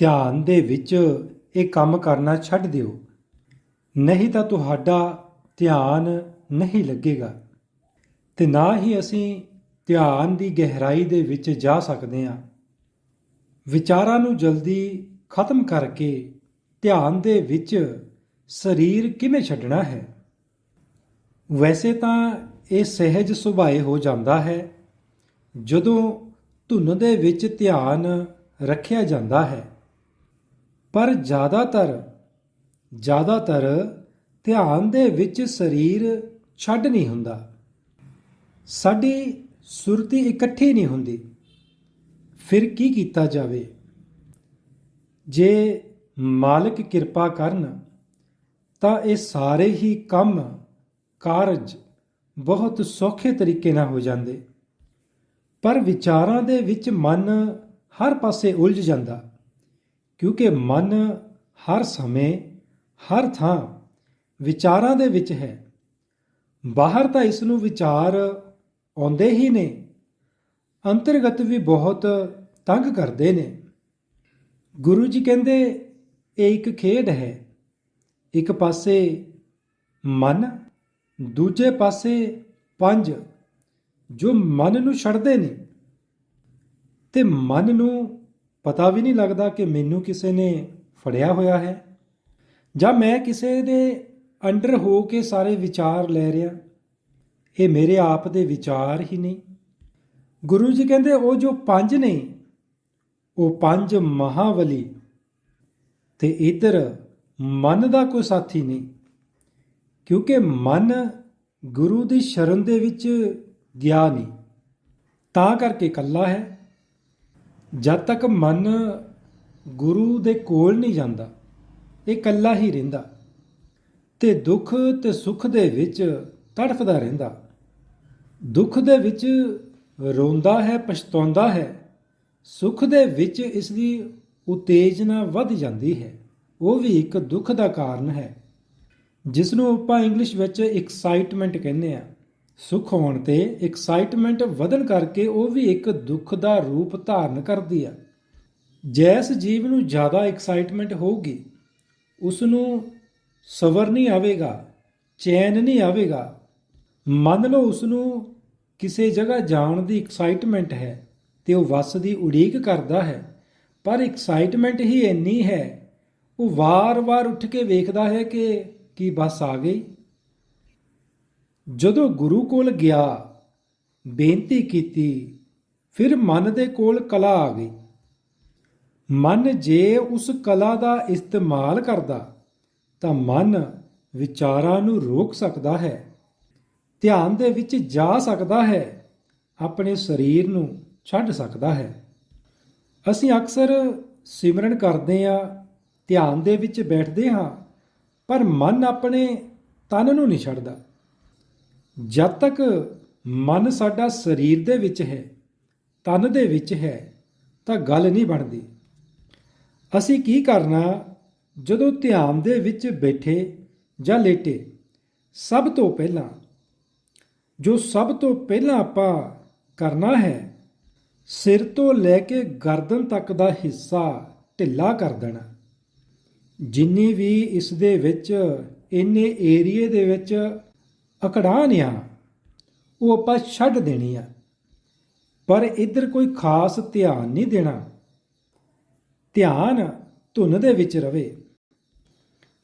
ਧਿਆਨ ਦੇ ਵਿੱਚ ਇਹ ਕੰਮ ਕਰਨਾ ਛੱਡ ਦਿਓ। ਨਹੀਂ ਤਾਂ ਤੁਹਾਡਾ ਧਿਆਨ ਨਹੀਂ ਲੱਗੇਗਾ ਤੇ ਨਾ ਹੀ ਅਸੀਂ ਧਿਆਨ ਦੀ ਗਹਿਰਾਈ ਦੇ ਵਿੱਚ ਜਾ ਸਕਦੇ ਹਾਂ। ਵਿਚਾਰਾਂ ਨੂੰ ਜਲਦੀ ਖਤਮ ਕਰਕੇ ਧਿਆਨ ਦੇ ਵਿੱਚ ਸਰੀਰ ਕਿਵੇਂ ਛੱਡਣਾ ਹੈ? ਵੈਸੇ ਤਾਂ ਇਹ ਸਹਿਜ ਸੁਭਾਏ ਹੋ ਜਾਂਦਾ ਹੈ। ਜਦੋਂ ਧੁਨ ਦੇ ਵਿੱਚ ਧਿਆਨ ਰੱਖਿਆ ਜਾਂਦਾ ਹੈ ਪਰ ਜ਼ਿਆਦਾਤਰ ਜ਼ਿਆਦਾਤਰ ਧਿਆਨ ਦੇ ਵਿੱਚ ਸਰੀਰ ਛੱਡ ਨਹੀਂ ਹੁੰਦਾ। ਸਾਡੀ ਸੁਰਤੀ ਇਕੱਠੀ ਨਹੀਂ ਹੁੰਦੀ। ਫਿਰ ਕੀ ਕੀਤਾ ਜਾਵੇ? ਜੇ ਮਾਲਕ ਕਿਰਪਾ ਕਰਨ, ਤਾਂ ਇਹ ਸਾਰੇ ਹੀ ਕੰਮ, ਕਾਰਜ ਬਹੁਤ ਸੌਖੇ ਤਰੀਕੇ ਨਾਲ ਹੋ ਜਾਂਦੇ। ਪਰ ਵਿਚਾਰਾਂ ਦੇ ਵਿੱਚ ਮਨ ਹਰ ਪਾਸੇ ਉਲਝ ਜਾਂਦਾ। ਕਿਉਂਕਿ ਮਨ ਹਰ ਸਮੇਂ, ਹਰ ਥਾਂ ਵਿਚਾਰਾਂ ਦੇ ਵਿੱਚ ਹੈ। ਬਾਹਰ ਤਾਂ ਇਸ ਨੂੰ ਵਿਚਾਰ ਆਉਂਦੇ ਹੀ ਨੇ, ਅੰਤਰਗਤ ਵੀ ਬਹੁਤ ਤੰਗ ਕਰਦੇ ਨੇ। ਗੁਰੂ ਜੀ ਕਹਿੰਦੇ, ਇਹ ਇੱਕ ਖੇਡ ਹੈ। ਇੱਕ ਪਾਸੇ ਮਨ, ਦੂਜੇ ਪਾਸੇ ਪੰਜ, ਜੋ ਮਨ ਨੂੰ ਛੱਡਦੇ ਨੇ। ਤੇ ਮਨ ਨੂੰ ਪਤਾ ਵੀ ਨਹੀਂ ਲੱਗਦਾ ਕਿ ਮੈਨੂੰ ਕਿਸੇ ਨੇ ਫੜਿਆ ਹੋਇਆ ਹੈ ਜਾਂ ਮੈਂ ਕਿਸੇ ਦੇ ਅੰਡਰ ਹੋ ਕੇ ਸਾਰੇ ਵਿਚਾਰ ਲੈ ਰਿਹਾ। ਇਹ ਮੇਰੇ ਆਪ ਦੇ ਵਿਚਾਰ ਹੀ ਨਹੀਂ। ਗੁਰੂ ਜੀ ਕਹਿੰਦੇ, ਉਹ ਜੋ ਪੰਜ ਨੇ, ਉਹ ਪੰਜ ਮਹਾਵਲੀ ਤੇ ਇਧਰ ਮਨ ਦਾ ਕੋਈ ਸਾਥੀ ਨਹੀਂ, ਕਿਉਂਕਿ ਮਨ ਗੁਰੂ ਦੀ ਸ਼ਰਨ ਦੇ ਵਿੱਚ ਗਿਆ ਨਹੀਂ। ਤਾਂ ਕਰਕੇ ਇਕੱਲਾ ਹੈ। ਜਦ ਤੱਕ ਮਨ ਗੁਰੂ ਦੇ ਕੋਲ ਨਹੀਂ ਜਾਂਦਾ, ਇਹ ਇਕੱਲਾ ਹੀ ਰਹਿੰਦਾ। ਤੇ ਦੁੱਖ ਤੇ ਸੁੱਖ ਦੇ ਵਿੱਚ ਤੜਫਦਾ ਰਹਿੰਦਾ। ਦੁੱਖ ਦੇ ਵਿੱਚ ਰੋਂਦਾ ਹੈ, ਪਛਤਾਉਂਦਾ ਹੈ। ਸੁੱਖ ਦੇ ਵਿੱਚ ਇਸ ਦੀ ਉਤੇਜਨਾ ਵੱਧ ਜਾਂਦੀ ਹੈ। ਉਹ ਵੀ ਇੱਕ ਦੁੱਖ ਦਾ ਕਾਰਨ ਹੈ। ਜਿਸ ਨੂੰ ਆਪਾਂ ਇੰਗਲਿਸ਼ ਵਿੱਚ ਐਕਸਾਈਟਮੈਂਟ ਕਹਿੰਦੇ ਆ ਸੁੱਖ ਹੋਣ ਤੇ ਐਕਸਾਈਟਮੈਂਟ ਵਧਣ ਕਰਕੇ ਉਹ ਵੀ ਇੱਕ ਦੁੱਖ ਦਾ ਰੂਪ ਧਾਰਨ ਕਰਦੀ ਆ। ਜੈਸ ਜੀਵ ਨੂੰ ਜ਼ਿਆਦਾ ਐਕਸਾਈਟਮੈਂਟ ਹੋਊਗੀ ਉਸ ਨੂੰ ਸਬਰ ਨਹੀਂ ਆਵੇਗਾ, ਚੈਨ ਨਹੀਂ ਆਵੇਗਾ। ਮੰਨ ਲਓ ਉਸ ਨੂੰ ਕਿਸੇ ਜਗ੍ਹਾ ਜਾਣ ਦੀ ਐਕਸਾਈਟਮੈਂਟ ਹੈ ਤੇ ਉਹ ਵਸ ਦੀ ਉਡੀਕ ਕਰਦਾ ਹੈ, ਪਰ ਐਕਸਾਈਟਮੈਂਟ ਹੀ ਇੰਨੀ ਹੈ, ਉਹ ਵਾਰ-ਵਾਰ ਉੱਠ ਕੇ ਵੇਖਦਾ ਹੈ ਕਿ ਕੀ ਬੱਸ ਆ ਗਈ। ਜਦੋਂ ਗੁਰੂ ਕੋਲ ਗਿਆ, ਬੇਨਤੀ ਕੀਤੀ, ਫਿਰ ਮਨ ਦੇ ਕੋਲ ਕਲਾ ਆ ਗਈ। ਮਨ ਜੇ ਉਸ ਕਲਾ ਦਾ ਇਸਤੇਮਾਲ ਕਰਦਾ, ਤਾਂ ਮਨ ਵਿਚਾਰਾਂ ਨੂੰ ਰੋਕ ਸਕਦਾ ਹੈ, ਧਿਆਨ ਦੇ ਵਿੱਚ ਜਾ ਸਕਦਾ ਹੈ, ਆਪਣੇ ਸਰੀਰ ਨੂੰ ਛੱਡ ਸਕਦਾ ਹੈ। ਅਸੀਂ ਅਕਸਰ ਸਿਮਰਨ ਕਰਦੇ ਆ ਧਿਆਨ ਦੇ ਵਿੱਚ ਬੈਠਦੇ ਹਾਂ, ਪਰ ਮਨ ਆਪਣੇ ਤਨ ਨੂੰ ਨਹੀਂ ਛੱਡਦਾ। ਜਦ ਤੱਕ ਮਨ ਸਾਡਾ ਸਰੀਰ ਦੇ ਵਿੱਚ ਹੈ, ਤਨ ਦੇ ਵਿੱਚ ਹੈ, ਤਾਂ ਗੱਲ ਨਹੀਂ ਬਣਦੀ। ਅਸੀਂ ਕੀ ਕਰਨਾ ਜਦੋਂ ਧਿਆਨ ਦੇ ਵਿੱਚ ਬੈਠੇ ਜਾਂ ਲੇਟੇ? ਸਭ ਤੋਂ ਪਹਿਲਾਂ, ਜੋ ਸਭ ਤੋਂ ਪਹਿਲਾਂ ਆਪਾਂ ਕਰਨਾ ਹੈ, ਸਿਰ ਤੋਂ ਲੈ ਕੇ ਗਰਦਨ ਤੱਕ ਦਾ ਹਿੱਸਾ ਢਿੱਲਾ ਕਰ ਦੇਣਾ। ਜਿੰਨੀ ਵੀ ਇਸ ਦੇ ਵਿੱਚ, ਇੰਨੇ ਏਰੀਏ ਦੇ ਵਿੱਚ ਅਕੜਾਨ ਆ ਉਹ ਆਪਾਂ ਛੱਡ ਦੇਣੀ ਆ। ਪਰ ਇੱਧਰ ਕੋਈ ਖਾਸ ਧਿਆਨ ਨਹੀਂ ਦੇਣਾ। ਧਿਆਨ ਧੁਨ ਦੇ ਵਿੱਚ ਰਵੇ।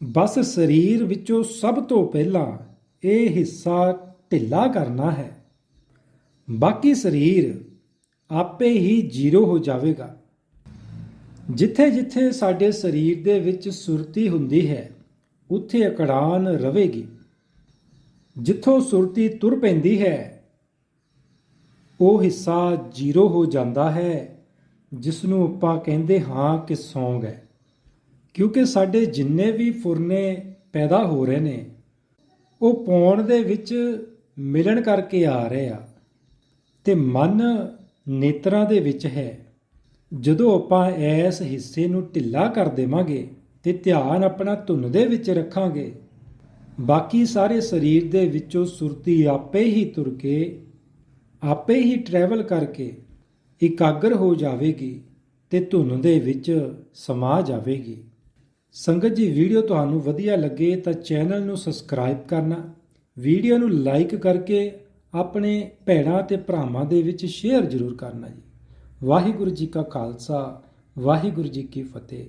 ਬਸ ਸਰੀਰ ਵਿੱਚੋਂ ਸਭ ਤੋਂ ਪਹਿਲਾਂ ਇਹ ਹਿੱਸਾ ਢਿੱਲਾ ਕਰਨਾ ਹੈ। ਬਾਕੀ ਸਰੀਰ ਆਪੇ ਹੀ ਜ਼ੀਰੋ ਹੋ ਜਾਵੇਗਾ। ਜਿੱਥੇ ਜਿੱਥੇ ਸਾਡੇ ਸਰੀਰ ਦੇ ਵਿੱਚ ਸੁਰਤੀ ਹੁੰਦੀ ਹੈ, ਉੱਥੇ ਅਕੜਾਨ ਰਵੇਗੀ। ਜਿੱਥੋਂ ਸੁਰਤੀ ਤੁਰ ਪੈਂਦੀ ਹੈ, ਉਹ ਹਿੱਸਾ ਜ਼ੀਰੋ ਹੋ ਜਾਂਦਾ ਹੈ ਜਿਸ ਨੂੰ ਆਪਾਂ ਕਹਿੰਦੇ ਹਾਂ ਕਿ ਸੌਂਗ ਹੈ। ਕਿਉਂਕਿ ਸਾਡੇ ਜਿੰਨੇ ਵੀ ਫੁਰਨੇ ਪੈਦਾ ਹੋ ਰਹੇ ਨੇ, ਉਹ ਪੌਣ ਦੇ ਵਿੱਚ ਮਿਲਣ ਕਰਕੇ ਆ ਰਹੇ ਆ। ਤੇ ਮਨ ਨੇਤਰਾਂ ਦੇ ਵਿੱਚ ਹੈ। ਜਦੋਂ ਆਪਾਂ ਇਸ ਹਿੱਸੇ ਨੂੰ ਢਿੱਲਾ ਕਰ ਦੇਵਾਂਗੇ ਤੇ ਧਿਆਨ ਆਪਣਾ ਧੁਨ ਦੇ ਵਿੱਚ ਰੱਖਾਂਗੇ ਬਾਕੀ ਸਾਰੇ ਸਰੀਰ ਦੇ ਵਿੱਚੋਂ ਸੁਰਤੀ ਆਪੇ ਹੀ ਤੁਰ ਕੇ, ਆਪੇ ਹੀ ਟਰੈਵਲ ਕਰਕੇ ਇਕਾਗਰ ਹੋ ਜਾਵੇਗੀ ਤੇ ਧੁਨ ਦੇ ਵਿੱਚ ਸਮਾ ਜਾਵੇਗੀ। ਸੰਗਤ ਜੀ, ਵੀਡੀਓ ਤੁਹਾਨੂੰ ਵਧੀਆ ਲੱਗੇ ਤਾਂ ਚੈਨਲ ਨੂੰ ਸਬਸਕ੍ਰਾਈਬ ਕਰਨਾ, ਵੀਡੀਓ ਨੂੰ ਲਾਈਕ ਕਰਕੇ ਆਪਣੇ ਭੈਣਾਂ ਤੇ ਭਰਾਵਾਂ ਦੇ ਵਿੱਚ ਸ਼ੇਅਰ ਜ਼ਰੂਰ ਕਰਨਾ ਜੀ। ਵਾਹਿਗੁਰੂ ਜੀ ਕਾ ਖਾਲਸਾ, ਵਾਹਿਗੁਰੂ ਜੀ ਕੀ ਫਤਿਹ।